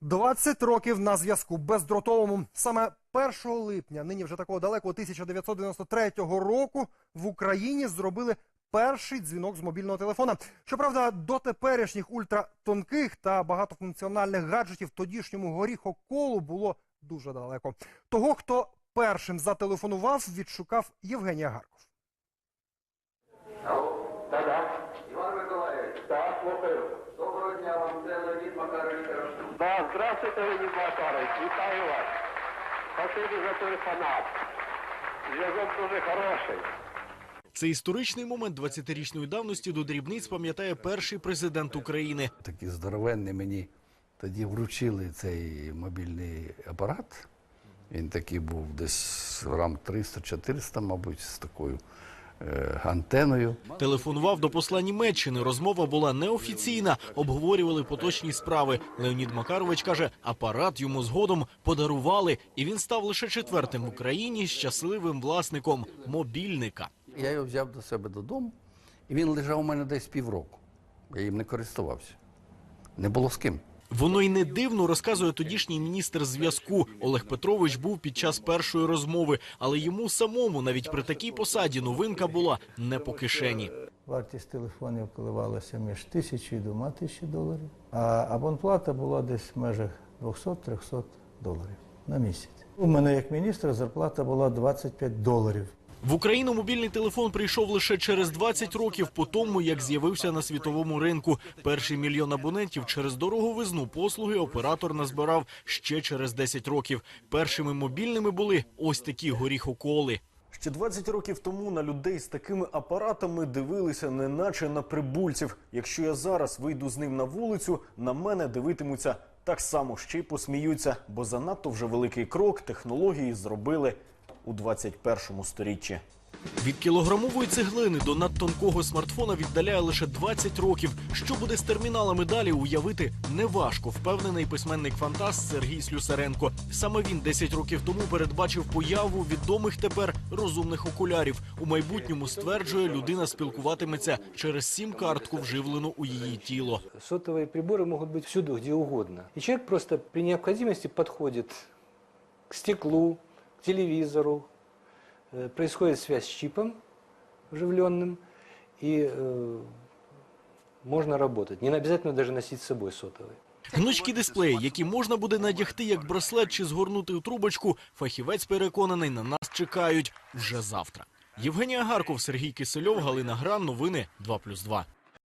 20 років на зв'язку бездротовому. Саме 1 липня, нині вже такого далекого 1993 року, в Україні зробили перший дзвінок з мобільного телефона. Щоправда, до теперішніх ультратонких та багатофункціональних гаджетів тодішньому горіхоколу було дуже далеко. Того, хто першим зателефонував, відшукав Євгеній Агарков. Да-да. Іван Миколаївич. Так, слухаю. Леонід Макарович Да, здравствуйте, Леонід Макарович, вітаю вас. Спасибі за телефонат. Зв'язок дуже хороший. Цей історичний момент 20-річної давності до дрібниць пам'ятає перший президент України. Такі здоровенні мені тоді вручили цей мобільний апарат. Він такий був десь грам 300-400, мабуть, з такою антеною. Телефонував до посла Німеччини. Розмова була неофіційна. Обговорювали поточні справи. Леонід Макарович каже, апарат йому згодом подарували, і він став лише четвертим в Україні щасливим власником мобільника. Я його взяв до себе додому, і він лежав у мене десь півроку. Я їм не користувався. Не було з ким. Воно й не дивно розказує тодішній міністр зв'язку. Олег Петрович був під час першої розмови, але йому самому навіть при такій посаді новинка була не по кишені. Вартість телефонів коливалася між тисячою і двома тисячі доларів, а абонплата була десь в межах 200-300 доларів на місяць. У мене як міністра зарплата була 25 доларів. В Україну мобільний телефон прийшов лише через 20 років по тому, як з'явився на світовому ринку. Перший мільйон абонентів через дороговизну послуги оператор назбирав ще через 10 років. Першими мобільними були ось такі горіхоколи. Ще 20 років тому на людей з такими апаратами дивилися неначе на прибульців. Якщо я зараз вийду з ним на вулицю, на мене дивитимуться так само, ще й посміються, бо занадто вже великий крок технології зробили у 21 сторіччі. Від кілограмової цеглини до надтонкого смартфона віддаляє лише 20 років. Що буде з терміналами далі, уявити неважко, впевнений письменник-фантаст Сергій Слюсаренко. Саме він 10 років тому передбачив появу відомих тепер розумних окулярів. У майбутньому стверджує, людина спілкуватиметься через сім-картку, вживлену у її тіло. Сотовые приборы могут быть всюду, где угодно. И человек просто при необходимости подходит к стеклу, к телевизору, э, происходит связь с чипом вживленным, и э, можно работать. Не обязательно даже носить с собой сотовый. Гнучкі дисплеї, які можна буде надягти як браслет чи згорнути у трубочку, фахівець переконаний, на нас чекають вже завтра. Євгенія Гарков, Сергій Кисельов, Галина Гран. Новини 2+,2.